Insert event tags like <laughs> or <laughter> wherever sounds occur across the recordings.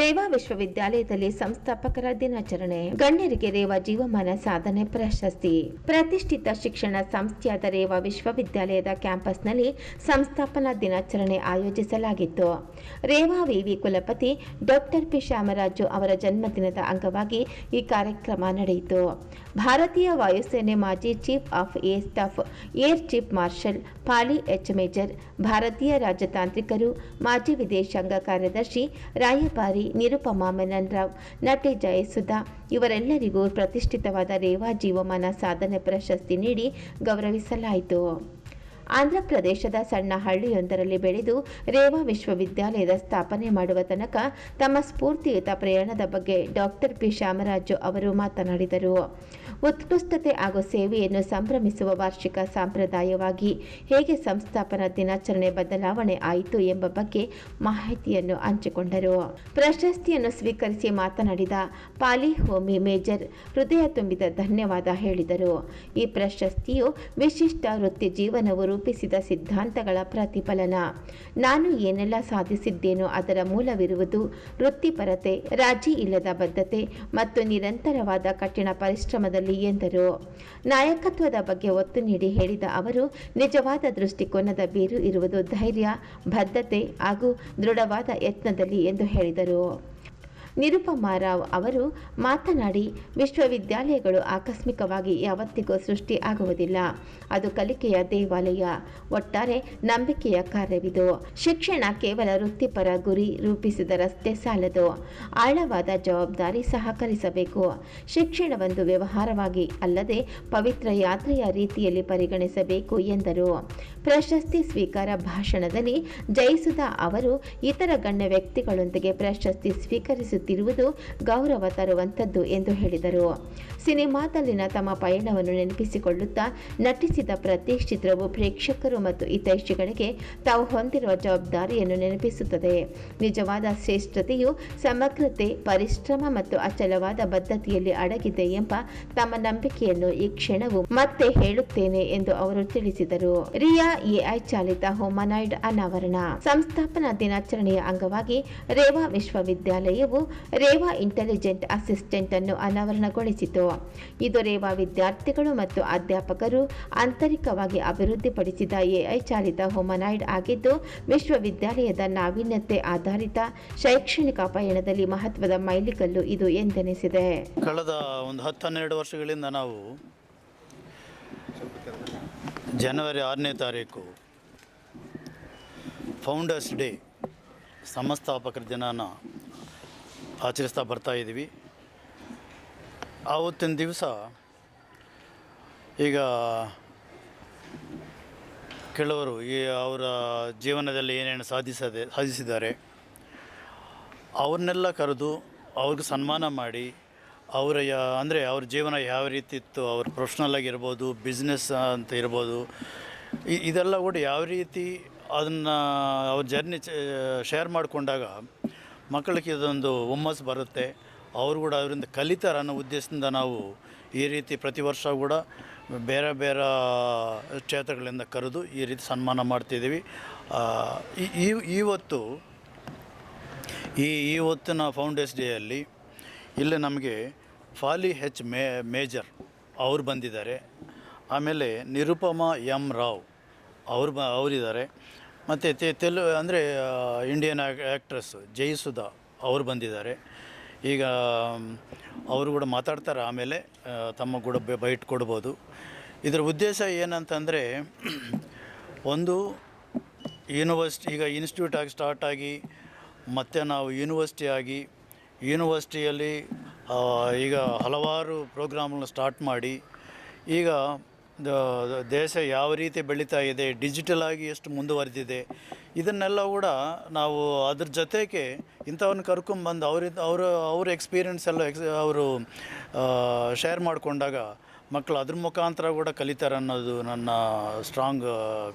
ರೇವಾ ವಿಶ್ವವಿದ್ಯಾಲಯದಲ್ಲಿ ಸಂಸ್ಥಾಪಕರ ದಿನಾಚರಣೆ. ಗಣ್ಯರಿಗೆ ರೇವಾ ಜೀವಮಾನ ಸಾಧನೆ ಪ್ರಶಸ್ತಿ. ಪ್ರತಿಷ್ಠಿತ ಶಿಕ್ಷಣ ಸಂಸ್ಥೆಯಾದ ರೇವಾ ವಿಶ್ವವಿದ್ಯಾಲಯದ ಕ್ಯಾಂಪಸ್ನಲ್ಲಿ ಸಂಸ್ಥಾಪನಾ ದಿನಾಚರಣೆ ಆಯೋಜಿಸಲಾಗಿತ್ತು. ರೇವಾ ವಿವಿ ಕುಲಪತಿ ಡಾಕ್ಟರ್ ಪಿ. ಶ್ಯಾಮರಾಜು ಅವರ ಜನ್ಮದಿನದ ಅಂಗವಾಗಿ ಈ ಕಾರ್ಯಕ್ರಮ ನಡೆಯಿತು. ಭಾರತೀಯ ವಾಯುಸೇನೆ ಮಾಜಿ chief of air staff, air chief marshal Fali H Major, ಭಾರತೀಯ ರಾಜತಾಂತ್ರಿಕರು, ಮಾಜಿ ವಿದೇಶಾಂಗ ಕಾರ್ಯದರ್ಶಿ ರಾಯಭಾರಿ ನಿರುಪಮಾ ಮೆನನ್ ರಾವ್ ನಟಿ ಜಯಸುಧಾ ಇವರೆಲ್ಲರಿಗೂ ಪ್ರತಿಷ್ಠಿತವಾದ ರೇವಾ ಜೀವಮಾನ ಸಾಧನೆ ಪ್ರಶಸ್ತಿ ನೀಡಿ ಗೌರವಿಸಲಾಯಿತು. ಆಂಧ್ರಪ್ರದೇಶದ ಸಣ್ಣ ಹಳ್ಳಿಯೊಂದರಲ್ಲಿ ಬೆಳೆದು ರೇವಾ ವಿಶ್ವವಿದ್ಯಾಲಯದ ಸ್ಥಾಪನೆ ಮಾಡುವ ತನಕ ತಮ್ಮ ಸ್ಫೂರ್ತಿಯುತ ಪ್ರಯಾಣದ ಬಗ್ಗೆ ಡಾಕ್ಟರ್ ಪಿ. ಶ್ಯಾಮರಾಜು ಅವರು ಮಾತನಾಡಿದರು. ಉತ್ಕೃಷ್ಟತೆ ಹಾಗೂ ಸೇವೆಯನ್ನು ಸಂಭ್ರಮಿಸುವ ವಾರ್ಷಿಕ ಸಂಪ್ರದಾಯವಾಗಿ ಹೇಗೆ ಸಂಸ್ಥಾಪನಾ ದಿನಾಚರಣೆ ಬದಲಾವಣೆ ಆಯಿತು ಎಂಬ ಬಗ್ಗೆ ಮಾಹಿತಿಯನ್ನು ಹಂಚಿಕೊಂಡರು. ಪ್ರಶಸ್ತಿಯನ್ನು ಸ್ವೀಕರಿಸಿ ಮಾತನಾಡಿದ ಪಾಲಿ ಹೋಮಿ ಮೇಜರ್ ಹೃದಯ ತುಂಬಿದ ಧನ್ಯವಾದ ಹೇಳಿದರು. ಈ ಪ್ರಶಸ್ತಿಯು ವಿಶಿಷ್ಟ ವೃತ್ತಿ ಜೀವನವು ರೂಪಿಸಿದ ಸಿದ್ಧಾಂತಗಳ ಪ್ರತಿಫಲನ. ನಾನು ಏನೆಲ್ಲ ಸಾಧಿಸಿದ್ದೇನೋ ಅದರ ಮೂಲವಿರುವುದು ವೃತ್ತಿಪರತೆ, ರಾಜಿ ಇಲ್ಲದ ಬದ್ಧತೆ ಮತ್ತು ನಿರಂತರವಾದ ಕಠಿಣ ಪರಿಶ್ರಮದಲ್ಲಿ ಎಂದರು. ನಾಯಕತ್ವದ ಬಗ್ಗೆ ಒತ್ತು ನೀಡಿ ಹೇಳಿದ ಅವರು, ನಿಜವಾದ ದೃಷ್ಟಿಕೋನದ ಬೇರು ಇರುವುದು ಧೈರ್ಯ ಬದ್ಧತೆ ಹಾಗೂ ದೃಢವಾದ ಯತ್ನದಲ್ಲಿ ಎಂದು ಹೇಳಿದರು. ನಿರುಪಮಾ ರಾವ್ ಅವರು ಮಾತನಾಡಿ, ವಿಶ್ವವಿದ್ಯಾಲಯಗಳು ಆಕಸ್ಮಿಕವಾಗಿ ಯಾವತ್ತಿಗೂ ಸೃಷ್ಟಿ ಆಗುವುದಿಲ್ಲ. ಅದು ಕಲಿಕೆಯ ದೇವಾಲಯ. ಒಟ್ಟಾರೆ ನಂಬಿಕೆಯ ಕಾರ್ಯವಿದು. ಶಿಕ್ಷಣ ಕೇವಲ ವೃತ್ತಿಪರ ಗುರಿ ರೂಪಿಸಿದ ರಸ್ತೆ ಸಾಲದು. ಆಳವಾದ ಜವಾಬ್ದಾರಿ ಸಹಕರಿಸಬೇಕು. ಶಿಕ್ಷಣವೊಂದು ವ್ಯವಹಾರವಾಗಿ ಅಲ್ಲದೆ ಪವಿತ್ರ ಯಾತ್ರೆಯ ರೀತಿಯಲ್ಲಿ ಪರಿಗಣಿಸಬೇಕು ಎಂದರು. ಪ್ರಶಸ್ತಿ ಸ್ವೀಕಾರ ಭಾಷಣದಲ್ಲಿ ಜಯಿಸುದಾ ಅವರು ಇತರ ಗಣ್ಯ ವ್ಯಕ್ತಿಗಳೊಂದಿಗೆ ಪ್ರಶಸ್ತಿ ಸ್ವೀಕರಿಸುತ್ತಿರುವುದು ಗೌರವ ತರುವಂಥದ್ದು ಎಂದು ಹೇಳಿದರು. ಸಿನಿಮಾದಲ್ಲಿನ ತಮ್ಮ ಪಯಣವನ್ನು ನೆನಪಿಸಿಕೊಳ್ಳುತ್ತಾ ನಟಿಸಿದ ಪ್ರತಿ ಚಿತ್ರವು ಪ್ರೇಕ್ಷಕರು ಮತ್ತು ಹಿತೈಷಿಗಳಿಗೆ ತಾವು ಹೊಂದಿರುವ ಜವಾಬ್ದಾರಿಯನ್ನು ನೆನಪಿಸುತ್ತದೆ. ನಿಜವಾದ ಶ್ರೇಷ್ಠತೆಯು ಸಮಗ್ರತೆ, ಪರಿಶ್ರಮ ಮತ್ತು ಅಚಲವಾದ ಬದ್ಧತೆಯಲ್ಲಿ ಅಡಗಿದೆ ಎಂಬ ತಮ್ಮ ನಂಬಿಕೆಯನ್ನು ಈ ಕ್ಷಣವು ಮತ್ತೆ ಹೇಳುತ್ತೇನೆ ಎಂದು ಅವರು ತಿಳಿಸಿದರು. ರಿಯಾ, ಎಐ ಚಾಲಿತ ಹೋಮನಾಯ್ಡ್ ಅನಾವರಣ. ಸಂಸ್ಥಾಪನಾ ದಿನಾಚರಣೆಯ ಅಂಗವಾಗಿ ರೇವಾ ವಿಶ್ವವಿದ್ಯಾಲಯವು ರೇವಾ ಇಂಟೆಲಿಜೆಂಟ್ ಅಸಿಸ್ಟೆಂಟ್ ಅನ್ನು ಅನಾವರಣಗೊಳಿಸಿತು. ಇದು ರೇವಾ ವಿದ್ಯಾರ್ಥಿಗಳು ಮತ್ತು ಅಧ್ಯಾಪಕರು ಆಂತರಿಕವಾಗಿ ಅಭಿವೃದ್ಧಿಪಡಿಸಿದ ಎಐ ಚಾಲಿತ ಹೋಮನಾಯ್ಡ್ ಆಗಿದ್ದು, ವಿಶ್ವವಿದ್ಯಾಲಯದ ನಾವೀನ್ಯತೆ ಆಧಾರಿತ ಶೈಕ್ಷಣಿಕ ಪಯಣದಲ್ಲಿ ಮಹತ್ವದ ಮೈಲಿಗಲ್ಲು ಇದು ಎಂದೆನಿಸಿದೆ. ಕಳೆದ ಒಂದು ಹತ್ತು ಹನ್ನೆರಡು ವರ್ಷಗಳಿಂದ ನಾವು ಜನವರಿ ಆರನೇ ತಾರೀಕು ಫೌಂಡರ್ಸ್ ಡೇ ಸಂಸ್ಥಾಪಕರ ದಿನಾನ ಆಚರಿಸ್ತಾ ಬರ್ತಾ ಇದ್ದೀವಿ. ಆವತ್ತಿನ ದಿವಸ ಈಗ ಕೆಲವರು ಈ ಅವರ ಜೀವನದಲ್ಲಿ ಏನೇನು ಸಾಧಿಸದೆ, ಸಾಧಿಸಿದ್ದಾರೆ, ಅವ್ರನ್ನೆಲ್ಲ ಕರೆದು ಅವ್ರಿಗೆ ಸನ್ಮಾನ ಮಾಡಿ ಅವರ ಯಾ, ಅಂದರೆ ಅವ್ರ ಜೀವನ ಯಾವ ರೀತಿ ಇತ್ತು, ಅವ್ರ ಪ್ರೊಫೆಷ್ನಲ್ ಆಗಿರ್ಬೋದು ಬಿಸ್ನೆಸ್ ಅಂತ ಇರ್ಬೋದು ಇದೆಲ್ಲ ಕೂಡ ಯಾವ ರೀತಿ ಅದನ್ನು ಅವ್ರ ಜರ್ನಿ ಶೇರ್ ಮಾಡಿಕೊಂಡಾಗ ಮಕ್ಕಳಿಗೆ ಇದೊಂದು ಹುಮ್ಮಸ್ಸು ಬರುತ್ತೆ. ಅವರು ಕೂಡ ಅವರಿಂದ ಕಲಿತಾರೆ ಅನ್ನೋ ಉದ್ದೇಶದಿಂದ ನಾವು ಈ ರೀತಿ ಪ್ರತಿ ವರ್ಷ ಕೂಡ ಬೇರೆ ಬೇರೆ ಕ್ಷೇತ್ರಗಳಿಂದ ಕರೆದು ಈ ರೀತಿ ಸನ್ಮಾನ ಮಾಡ್ತಿದ್ದೀವಿ. ಈ ಇವತ್ತು ಈ ಇವತ್ತಿನ ಫೌಂಡೇಶ್ ಡೇಯಲ್ಲಿ ಇಲ್ಲಿ ನಮಗೆ ಫಾಲಿ ಹೆಚ್ ಮೇ, ಮೇಜರ್ ಅವರು ಬಂದಿದ್ದಾರೆ. ಆಮೇಲೆ ನಿರುಪಮಾ ಎಂ ರಾವ್ ಅವ್ರು ಬ, ಅವರಿದ್ದಾರೆ. ಮತ್ತು ತೆ ತೆಲು ಅಂದರೆ ಇಂಡಿಯನ್ ಆ್ಯಕ್ಟ್ರೆಸ್ ಜಯಸುಧಾ ಅವರು ಬಂದಿದ್ದಾರೆ. ಈಗ, ಅವರು ಕೂಡ ಮಾತಾಡ್ತಾರೆ ಆಮೇಲೆ ತಮ್ಮ ಕೂಡ ಬೈಟ್ ಕೊಡ್ಬೋದು. ಇದರ ಉದ್ದೇಶ ಏನಂತಂದರೆ, ಒಂದು ಯೂನಿವರ್ಸಿಟಿ, ಈಗ ಇನ್ಸ್ಟಿಟ್ಯೂಟ್ ಆಗಿ ಸ್ಟಾರ್ಟ್ ಆಗಿ, ಮತ್ತು ನಾವು ಯೂನಿವರ್ಸಿಟಿ ಆಗಿ, ಯೂನಿವರ್ಸಿಟಿಯಲ್ಲಿ ಈಗ ಹಲವಾರು ಪ್ರೋಗ್ರಾಮ್ಗಳನ್ನ ಸ್ಟಾರ್ಟ್ ಮಾಡಿ, ಈಗ ದೇಶ ಯಾವ ರೀತಿ ಬೆಳೀತಾ ಇದೆ ಡಿಜಿಟಲ್ ಆಗಿ ಎಷ್ಟು ಮುಂದುವರೆದಿದೆ, ಇದನ್ನೆಲ್ಲ ಕೂಡ ನಾವು ಅದ್ರ ಜೊತೆಗೆ ಇಂಥವನ್ನ ಕರ್ಕೊಂಬಂದು ಅವರಿಂದ ಅವರ, ಅವ್ರ ಎಕ್ಸ್ಪೀರಿಯನ್ಸ್ ಎಲ್ಲ ಎಕ್ಸ್ ಅವರು ಶೇರ್ ಮಾಡಿಕೊಂಡಾಗ ಮಕ್ಕಳು ಅದ್ರ ಮುಖಾಂತರ ಕೂಡ ಕಲಿತಾರೆ ಅನ್ನೋದು ನನ್ನ ಸ್ಟ್ರಾಂಗ್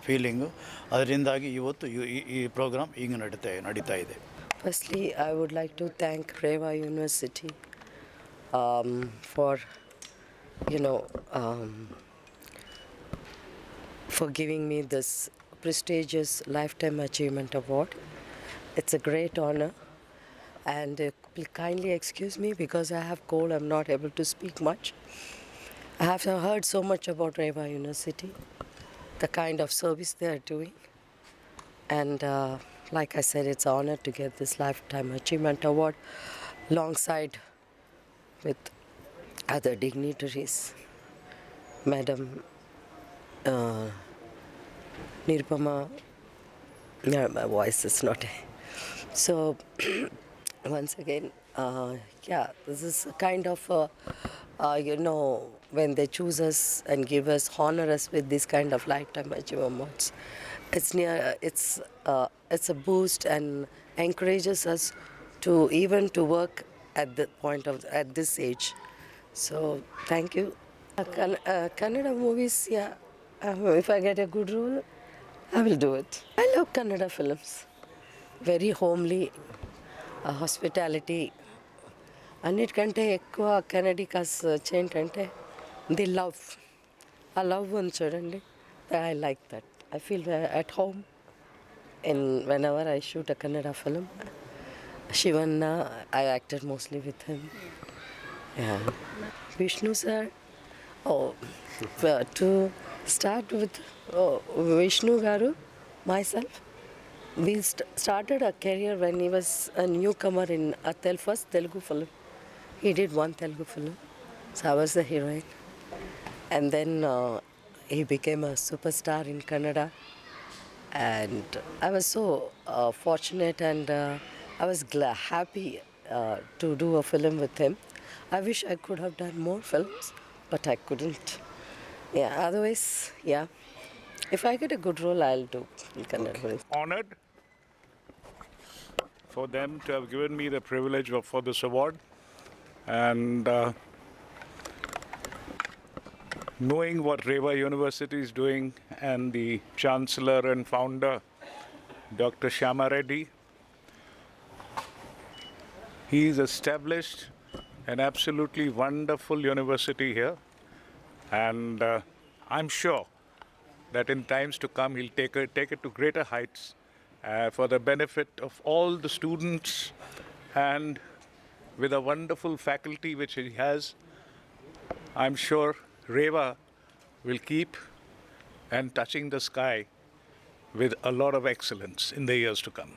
ಫೀಲಿಂಗು ಅದರಿಂದಾಗಿ ಇವತ್ತು ಈ- ಪ್ರೋಗ್ರಾಮ್ ಈಗ ನಡೀತಾ ನಡೀತಾ ಇದೆ. Firstly I would like to thank Reva University for you know for giving me this prestigious Lifetime Achievement Award. It's a great honor, And uh, kindly excuse me because I have cold, I'm not able to speak much. I have heard so much about Reva University, the kind of service they are doing. And uh, like I said, it's an honor to get this Lifetime Achievement Award alongside with other dignitaries. Madam uh, Nirupama, no, my voice is not. <laughs> So, <clears throat> once again, uh, yeah, this is kind of, uh, you know, when they choose us and give us, honor us with this kind of lifetime achievement awards, it's near, it's, uh, it's a boost and encourages us to even to work at the point of at this age. So thank you. Uh, Kann- uh, movies, yeah. Uh, if I get a good role, I will do it. I love Kannada films. Very homely, uh, hospitality. అన్నిటికంటే ఎక్కువ కెనడికాస్ ఏంటంటే the love ఆ love ఉంది చూడండి I like that I feel at home in whenever I shoot a Kannada film Shivanna I acted mostly with him Vishnu sir oh to start with uh, Vishnu Garu, myself. We started our career when he was a newcomer in a Telugu film. He did one Telugu film, so I was the heroine. And then uh, he became a superstar in Canada. And I was so uh, fortunate and I was gla- happy to do a film with him. I wish I could have done more films, but I couldn't. Yeah, otherwise, yeah. If I get a good role, I'll do in Kannada films. honored for them to have given me the privilege of, for this award and uh, knowing what Reva University is doing and the chancellor and founder Dr. Shama Reddy he's established an absolutely wonderful university here and uh, I'm sure that in times to come he'll take it, take it to greater heights uh, for the benefit of all the students and with a wonderful faculty which he has i'm sure reva will keep and touching the sky with a lot of excellence in the years to come